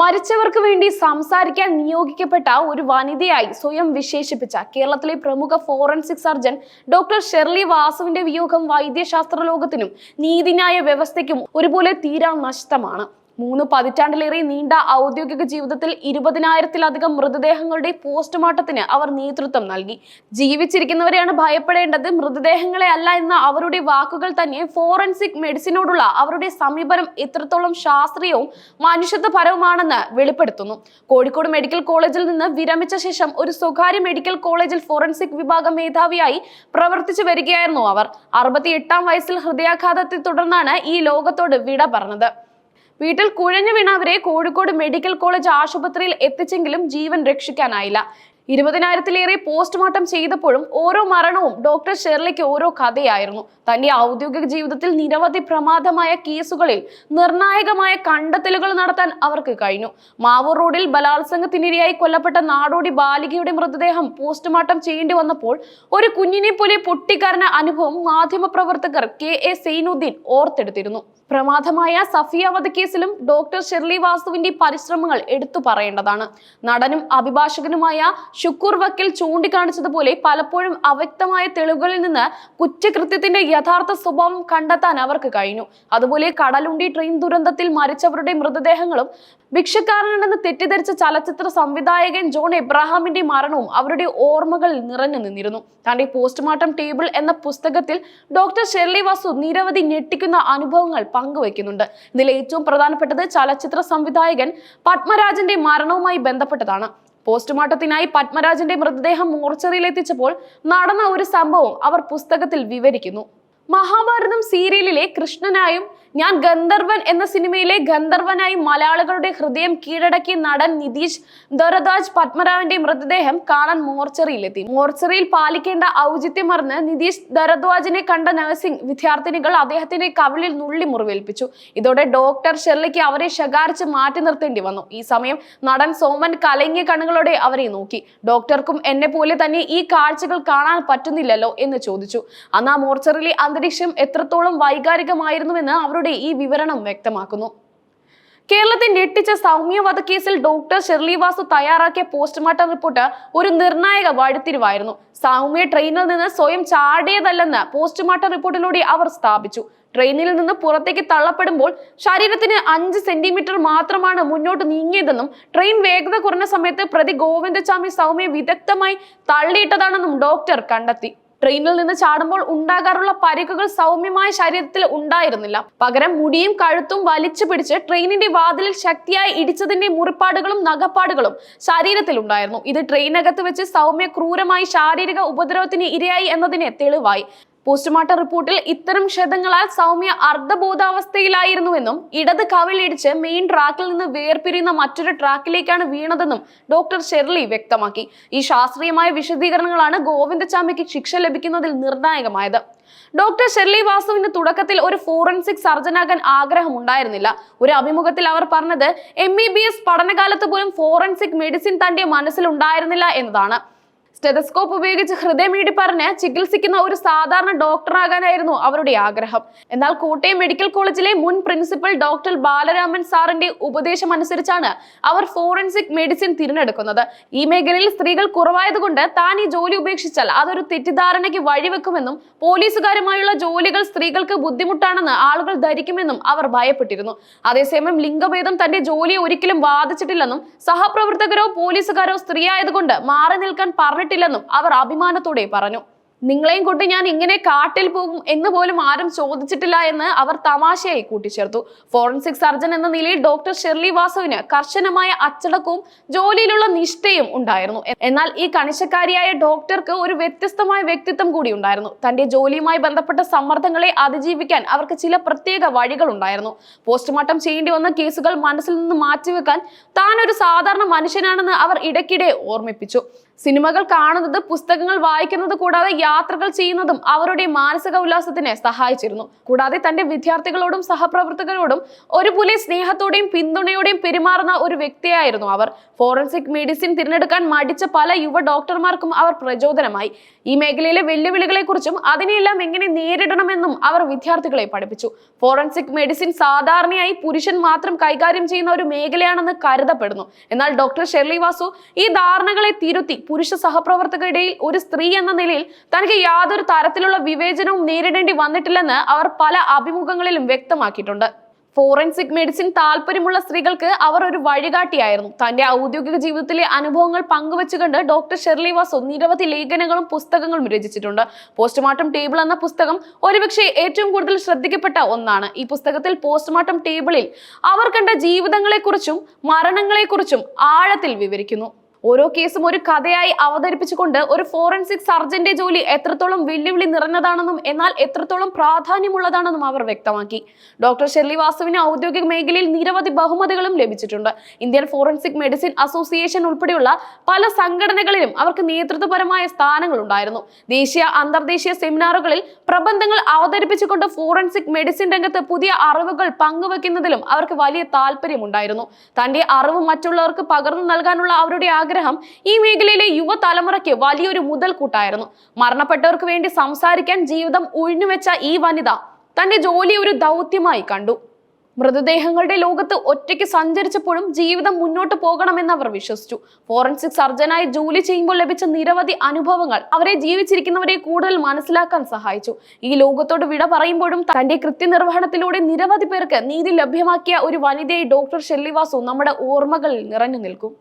മരിച്ചവർക്ക് വേണ്ടി സംസാരിക്കാൻ നിയോഗിക്കപ്പെട്ട ഒരു വനിതയായി സ്വയം വിശേഷിപ്പിച്ച കേരളത്തിലെ പ്രമുഖ ഫോറൻസിക് സർജൻ ഡോക്ടർ ഷെർലി വാസുവിന്റെ വിയോഗം വൈദ്യശാസ്ത്ര ലോകത്തിനും നീതിന്യായ വ്യവസ്ഥയ്ക്കും ഒരുപോലെ തീരാ നഷ്ടമാണ്. മൂന്ന് പതിറ്റാണ്ടിലേറെ നീണ്ട ഔദ്യോഗിക ജീവിതത്തിൽ ഇരുപതിനായിരത്തിലധികം മൃതദേഹങ്ങളുടെ പോസ്റ്റ്മോർട്ടത്തിന് അവർ നേതൃത്വം നൽകി. ജീവിച്ചിരിക്കുന്നവരെയാണ് ഭയപ്പെടേണ്ടത്. മൃതദേഹങ്ങളെ അല്ല എന്ന അവരുടെ വാക്കുകൾ തന്നെ ഫോറൻസിക് മെഡിസിനോടുള്ള അവരുടെ സമീപനം എത്രത്തോളം ശാസ്ത്രീയവും മനുഷ്യത്വപരവുമാണെന്ന് വെളിപ്പെടുത്തുന്നു. കോഴിക്കോട് മെഡിക്കൽ കോളേജിൽ നിന്ന് വിരമിച്ച ശേഷം ഒരു സ്വകാര്യ മെഡിക്കൽ കോളേജിൽ ഫോറൻസിക് വിഭാഗം മേധാവിയായി പ്രവർത്തിച്ചു വരികയായിരുന്നു അവർ. അറുപത്തിയെട്ടാം വയസ്സിൽ ഹൃദയാഘാതത്തെ തുടർന്നാണ് ഈ ലോകത്തോട് വിട പറഞ്ഞത്. വീട്ടിൽ കുഴഞ്ഞു വീണവരെ കോഴിക്കോട് മെഡിക്കൽ കോളേജ് ആശുപത്രിയിൽ എത്തിച്ചെങ്കിലും ജീവൻ രക്ഷിക്കാനായില്ല. ഇരുപതിനായിരത്തിലേറെ പോസ്റ്റ്മോർട്ടം ചെയ്തപ്പോഴും ഓരോ മരണവും ഡോക്ടർ ഷെർലിക്ക് ഓരോ കഥയായിരുന്നു. തന്റെ ഔദ്യോഗിക ജീവിതത്തിൽ നിരവധി പ്രമാദമായ കേസുകളിൽ നിർണായകമായ കണ്ടെത്തലുകൾ നടത്താൻ അവർക്ക് കഴിഞ്ഞു. മാവൂർ റോഡിൽ ബലാത്സംഗത്തിനിരയായി കൊല്ലപ്പെട്ട നാടോടി ബാലികയുടെ മൃതദേഹം പോസ്റ്റ്മോർട്ടം ചെയ്യേണ്ടി വന്നപ്പോൾ ഒരു കുഞ്ഞിനെ പോലെ പൊട്ടിക്കരഞ്ഞ അനുഭവം മാധ്യമപ്രവർത്തകർ കെ എ സൈനുദ്ദീൻ ഓർത്തെടുത്തിരുന്നു. പ്രമാദമായ സഫിയ വധക്കേസിലും ഡോക്ടർ ഷെർലി വാസുവിന്റെ പരിശ്രമങ്ങൾ എടുത്തു പറയേണ്ടതാണ്. നടനും അഭിഭാഷകനുമായ ഷുക്കൂർ വക്കിൽ ചൂണ്ടിക്കാണിച്ചതുപോലെ പലപ്പോഴും അവ്യക്തമായ തെളിവുകളിൽ നിന്ന് കുറ്റകൃത്യത്തിന്റെ യഥാർത്ഥ സ്വഭാവം കണ്ടെത്താൻ അവർക്ക് കഴിഞ്ഞു. അതുപോലെ കടലുണ്ടി ട്രെയിൻ ദുരന്തത്തിൽ മരിച്ചവരുടെ മൃതദേഹങ്ങളും ഭിക്ഷക്കാരനാണെന്ന് തെറ്റിദ്ധരിച്ച ചലച്ചിത്ര സംവിധായകൻ ജോൺ എബ്രഹാമിന്റെ മരണവും അവരുടെ ഓർമ്മകളിൽ നിറഞ്ഞു നിന്നിരുന്നു. തന്റെ പോസ്റ്റ്മോർട്ടം ടേബിൾ എന്ന പുസ്തകത്തിൽ ഡോക്ടർ ഷെർലി വാസു നിരവധി ഞെട്ടിക്കുന്ന അനുഭവങ്ങൾ പങ്കുവയ്ക്കുന്നുണ്ട്. ഇതിൽ ഏറ്റവും പ്രധാനപ്പെട്ടത് ചലച്ചിത്ര സംവിധായകൻ പത്മരാജന്റെ മരണവുമായി ബന്ധപ്പെട്ടതാണ്. പോസ്റ്റ്മോർട്ടത്തിനായി പത്മരാജന്റെ മൃതദേഹം മോർച്ചറിയിൽ എത്തിച്ചപ്പോൾ നടന്ന ഒരു സംഭവം അവർ പുസ്തകത്തിൽ വിവരിക്കുന്നു. മഹാഭാരതം സീരിയലിലെ കൃഷ്ണനായും ഞാൻ ഗന്ധർവൻ എന്ന സിനിമയിലെ ഗന്ധർവനായി മലയാളികളുടെ ഹൃദയം കീഴടക്കിയ നടൻ നിതീഷ് ദൊരദാജ് പത്മരാജന്റെ മൃതദേഹം കാണാൻ മോർച്ചറിയിലെത്തി. മോർച്ചറിയിൽ പാലിക്കേണ്ട ഔചിത്യം മറന്ന് നിതീഷ് ദരദ്വാജിനെ കണ്ട നഴ്സിംഗ് വിദ്യാർത്ഥിനികൾ അദ്ദേഹത്തിന്റെ കവിളിൽ നുള്ളി മുറിവേൽപ്പിച്ചു ഇതോടെ ഡോക്ടർ ഷെർലിക്ക് അവരെ ശകാരിച്ച് മാറ്റി നിർത്തേണ്ടി വന്നു. ഈ സമയം നടൻ സോമൻ കലങ്ങിയ കണ്ണുകളോടെ അവരെ നോക്കി. ഡോക്ടർക്കും എന്നെ പോലെ തന്നെ ഈ കാഴ്ചകൾ കാണാൻ പറ്റുന്നില്ലല്ലോ എന്ന് ചോദിച്ചു. അന്ന് ആ മോർച്ചറിയിലെ അന്തരീക്ഷം എത്രത്തോളം വൈകാരികമായിരുന്നുവെന്ന് അവരുടെ ഈ വിവരണം വ്യക്തമാക്കുന്നു. കേരളത്തെ ഞെട്ടിച്ച സൗമ്യ വധക്കേസിൽ ഡോക്ടർ ഷെർലി വാസു തയ്യാറാക്കിയ പോസ്റ്റ്മോർട്ടം റിപ്പോർട്ട് ഒരു നിർണായക വഴിത്തിരിവായിരുന്നു. സൗമ്യ ട്രെയിനിൽ നിന്ന് സ്വയം ചാടിയതല്ലെന്ന് പോസ്റ്റ്മോർട്ടം റിപ്പോർട്ടിലൂടെ അവർ സ്ഥാപിച്ചു. ട്രെയിനിൽ നിന്ന് പുറത്തേക്ക് തള്ളപ്പെടുമ്പോൾ ശരീരത്തിന് അഞ്ച് സെന്റിമീറ്റർ മാത്രമാണ് മുന്നോട്ട് നീങ്ങിയതെന്നും ട്രെയിൻ വേഗത കുറഞ്ഞ സമയത്ത് പ്രതി ഗോവിന്ദസ്വാമി സൗമ്യ വിദഗ്ധമായി തള്ളിയിട്ടതാണെന്നും ഡോക്ടർ കണ്ടെത്തി. ട്രെയിനിൽ നിന്ന് ചാടുമ്പോൾ ഉണ്ടാകാറുള്ള പരിക്കുകൾ സൗമ്യമായ ശരീരത്തിൽ ഉണ്ടായിരുന്നില്ല. പകരം മുടിയും കഴുത്തും വലിച്ചു പിടിച്ച് ട്രെയിനിന്റെ വാതിലിൽ ശക്തിയായി ഇടിച്ചതിന്റെ മുറിപ്പാടുകളും നഖപ്പാടുകളും ശരീരത്തിൽ ഉണ്ടായിരുന്നു. ഇത് ട്രെയിനകത്ത് വെച്ച് സൗമ്യ ക്രൂരമായി ശാരീരിക ഉപദ്രവത്തിന് ഇരയായി എന്നതിന് തെളിവായി. പോസ്റ്റ്മോർട്ടം റിപ്പോർട്ടിൽ ഇത്തരം ക്ഷതങ്ങളാൽ സൗമ്യ അർദ്ധബോധാവസ്ഥയിലായിരുന്നുവെന്നും ഇടത് കവിളിടിച്ച് മെയിൻ ട്രാക്കിൽ നിന്ന് വേർപിരിയുന്ന മറ്റൊരു ട്രാക്കിലേക്കാണ് വീണതെന്നും ഡോക്ടർ ഷെർലി വ്യക്തമാക്കി. ഈ ശാസ്ത്രീയമായ വിശദീകരണങ്ങളാണ് ഗോവിന്ദചാമിക്ക് ശിക്ഷ ലഭിക്കുന്നതിൽ നിർണായകമായത്. ഡോക്ടർ ഷെർലി വാസുവിന് തുടക്കത്തിൽ ഒരു ഫോറൻസിക് സർജനാകാൻ ആഗ്രഹം ഉണ്ടായിരുന്നില്ല ഒരു അഭിമുഖത്തിൽ അവർ പറഞ്ഞത് എം ബി ബി എസ് പഠനകാലത്ത് പോലും ഫോറൻസിക് മെഡിസിൻ തന്റെ മനസ്സിലുണ്ടായിരുന്നില്ല എന്നതാണ്. സ്റ്റെതസ്കോപ്പ് ഉപയോഗിച്ച് ഹൃദയമീടി പറഞ്ഞ് ചികിത്സിക്കുന്ന ഒരു സാധാരണ ഡോക്ടറാകാനായിരുന്നു അവരുടെ ആഗ്രഹം. എന്നാൽ കോട്ടയം മെഡിക്കൽ കോളേജിലെ മുൻ പ്രിൻസിപ്പൽ ഡോക്ടർ ബാലരാമൻ സാറിന്റെ ഉപദേശം അനുസരിച്ചാണ് അവർ ഫോറൻസിക് മെഡിസിൻ തിരഞ്ഞെടുക്കുന്നത്. ഈ മേഖലയിൽ സ്ത്രീകൾ കുറവായതുകൊണ്ട് താൻ ഈ ജോലി ഉപേക്ഷിച്ചാൽ അതൊരു തെറ്റിദ്ധാരണയ്ക്ക് വഴിവെക്കുമെന്നും പോലീസുകാരുമായുള്ള ജോലികൾ സ്ത്രീകൾക്ക് ബുദ്ധിമുട്ടാണെന്ന് ആളുകൾ ധരിക്കുമെന്നും അവർ ഭയപ്പെട്ടിരുന്നു. അതേസമയം ലിംഗഭേദം തന്റെ ജോലിയെ ഒരിക്കലും വാദിച്ചിട്ടില്ലെന്നും സഹപ്രവർത്തകരോ പോലീസുകാരോ സ്ത്രീയായതുകൊണ്ട് മാറി നിൽക്കാൻ പറഞ്ഞിട്ടില്ലെന്നും അവർ അഭിമാനത്തോടെ പറഞ്ഞു. നിങ്ങളെയും കൂട്ടി ഞാൻ ഇങ്ങനെ കാട്ടിൽ പോകും എന്ന് പോലും ആരും ചോദിച്ചിട്ടില്ല എന്ന് അവർ തമാശയായി കൂട്ടിച്ചേർത്തു. ഫോറൻസിക് സർജൻ എന്ന നിലയിൽ ഡോക്ടർ ഷെർലി വാസുവിന് കർശനമായ അച്ചടക്കവും ജോലിയിലുള്ള നിഷ്ഠയും ഉണ്ടായിരുന്നു. എന്നാൽ ഈ കണിശക്കാരിയായ ഡോക്ടർക്ക് ഒരു വ്യത്യസ്തമായ വ്യക്തിത്വം കൂടി ഉണ്ടായിരുന്നു. തന്റെ ജോലിയുമായി ബന്ധപ്പെട്ട സമ്മർദ്ദങ്ങളെ അതിജീവിക്കാൻ അവർക്ക് ചില പ്രത്യേക വഴികൾ ഉണ്ടായിരുന്നു. പോസ്റ്റ്മോർട്ടം ചെയ്യേണ്ടി വന്ന കേസുകൾ മനസ്സിൽ നിന്ന് മാറ്റിവെക്കാൻ താൻ ഒരു സാധാരണ മനുഷ്യനാണെന്ന് അവർ ഇടയ്ക്കിടെ ഓർമ്മിപ്പിച്ചു. സിനിമകൾ കാണുന്നത് പുസ്തകങ്ങൾ വായിക്കുന്നത് കൂടാതെ യാത്രകൾ ചെയ്യുന്നതും അവരുടെ മാനസിക ഉല്ലാസത്തിനെ സഹായിച്ചിരുന്നു. കൂടാതെ തന്റെ വിദ്യാർത്ഥികളോടും സഹപ്രവർത്തകരോടും ഒരുപോലെ സ്നേഹത്തോടെയും പിന്തുണയോടെയും പെരുമാറുന്ന ഒരു വ്യക്തിയായിരുന്നു അവർ. ഫോറൻസിക് മെഡിസിൻ തിരഞ്ഞെടുക്കാൻ മടിച്ച പല യുവ ഡോക്ടർമാർക്കും അവർ പ്രചോദനമായി. ഈ മേഖലയിലെ വെല്ലുവിളികളെക്കുറിച്ചും അതിനെയെല്ലാം എങ്ങനെ നേരിടണമെന്നും അവർ വിദ്യാർത്ഥികളെ പഠിപ്പിച്ചു. ഫോറൻസിക് മെഡിസിൻ സാധാരണയായി പുരുഷൻ മാത്രം കൈകാര്യം ചെയ്യുന്ന ഒരു മേഖലയാണെന്ന് കരുതപ്പെടുന്നു. എന്നാൽ ഡോക്ടർ ഷെർലി വാസു ഈ ധാരണകളെ തിരുത്തി പുരുഷ സഹപ്രവർത്തകരുടെയിൽ ഒരു സ്ത്രീ എന്ന നിലയിൽ തനിക്ക് യാതൊരു തരത്തിലുള്ള വിവേചനവും നേരിടേണ്ടി വന്നിട്ടില്ലെന്ന് അവർ പല അഭിമുഖങ്ങളിലും വ്യക്തമാക്കിയിട്ടുണ്ട്. ഫോറൻസിക് മെഡിസിൻ താല്പര്യമുള്ള സ്ത്രീകൾക്ക് അവർ ഒരു വഴികാട്ടിയായിരുന്നു. തന്റെ ഔദ്യോഗിക ജീവിതത്തിലെ അനുഭവങ്ങൾ പങ്കുവെച്ചുകൊണ്ട് ഡോക്ടർ ഷെർലി വാസു നിരവധി ലേഖനങ്ങളും പുസ്തകങ്ങളും രചിച്ചിട്ടുണ്ട്. പോസ്റ്റ്മോർട്ടം ടേബിൾ എന്ന പുസ്തകം ഒരുപക്ഷെ ഏറ്റവും കൂടുതൽ ശ്രദ്ധിക്കപ്പെട്ട ഒന്നാണ്. ഈ പുസ്തകത്തിൽ പോസ്റ്റ്മോർട്ടം ടേബിളിൽ അവർ കണ്ട ജീവിതങ്ങളെക്കുറിച്ചും മരണങ്ങളെക്കുറിച്ചും ആഴത്തിൽ വിവരിക്കുന്നു. ഓരോ കേസും ഒരു കഥയായി അവതരിപ്പിച്ചുകൊണ്ട് ഒരു ഫോറൻസിക് സർജന്റെ ജോലി എത്രത്തോളം വെല്ലുവിളി നിറഞ്ഞതാണെന്നും എന്നാൽ എത്രത്തോളം പ്രാധാന്യമുള്ളതാണെന്നും അവർ വ്യക്തമാക്കി. ഡോക്ടർ ഷെർലി വാസുവിന് ഔദ്യോഗിക മേഖലയിൽ നിരവധി ബഹുമതികളും ലഭിച്ചിട്ടുണ്ട്. ഇന്ത്യൻ ഫോറൻസിക് മെഡിസിൻ അസോസിയേഷൻ ഉൾപ്പെടെയുള്ള പല സംഘടനകളിലും അവർക്ക് നേതൃത്വപരമായ സ്ഥാനങ്ങൾ ഉണ്ടായിരുന്നു ദേശീയ അന്തർദേശീയ സെമിനാറുകളിൽ പ്രബന്ധങ്ങൾ അവതരിപ്പിച്ചുകൊണ്ട് ഫോറൻസിക് മെഡിസിൻ രംഗത്ത് പുതിയ അറിവുകൾ പങ്കുവെക്കുന്നതിലും അവർക്ക് വലിയ താല്പര്യമുണ്ടായിരുന്നു. തന്റെ അറിവ് മറ്റുള്ളവർക്ക് പകർന്നു നൽകാനുള്ള അവരുടെ ആഗ്രഹം ഈ മേഖലയിലെ യുവതലമുറയ്ക്ക് വലിയൊരു മുതൽക്കൂട്ടായിരുന്നു. മരണപ്പെട്ടവർക്ക് വേണ്ടി സംസാരിക്കാൻ ജീവിതം ഉഴിഞ്ഞുവെച്ച ഈ വനിത തന്റെ ജോലി ഒരു ദൗത്യമായി കണ്ടു. മൃതദേഹങ്ങളുടെ ലോകത്ത് ഒറ്റയ്ക്ക് സഞ്ചരിച്ചപ്പോഴും ജീവിതം മുന്നോട്ട് പോകണമെന്ന് അവർ വിശ്വസിച്ചു. ഫോറൻസിക് സർജനായി ജോലി ചെയ്യുമ്പോൾ ലഭിച്ച നിരവധി അനുഭവങ്ങൾ അവരെ ജീവിച്ചിരിക്കുന്നവരെ കൂടുതൽ മനസ്സിലാക്കാൻ സഹായിച്ചു. ഈ ലോകത്തോട് വിട പറയുമ്പോഴും തന്റെ കൃത്യനിർവഹണത്തിലൂടെ നിരവധി പേർക്ക് നീതി ലഭ്യമാക്കിയ ഒരു വനിതയെ ഡോക്ടർ ഷെല്ലിവാസു നമ്മുടെ ഓർമ്മകളിൽ നിറഞ്ഞു നിൽക്കും.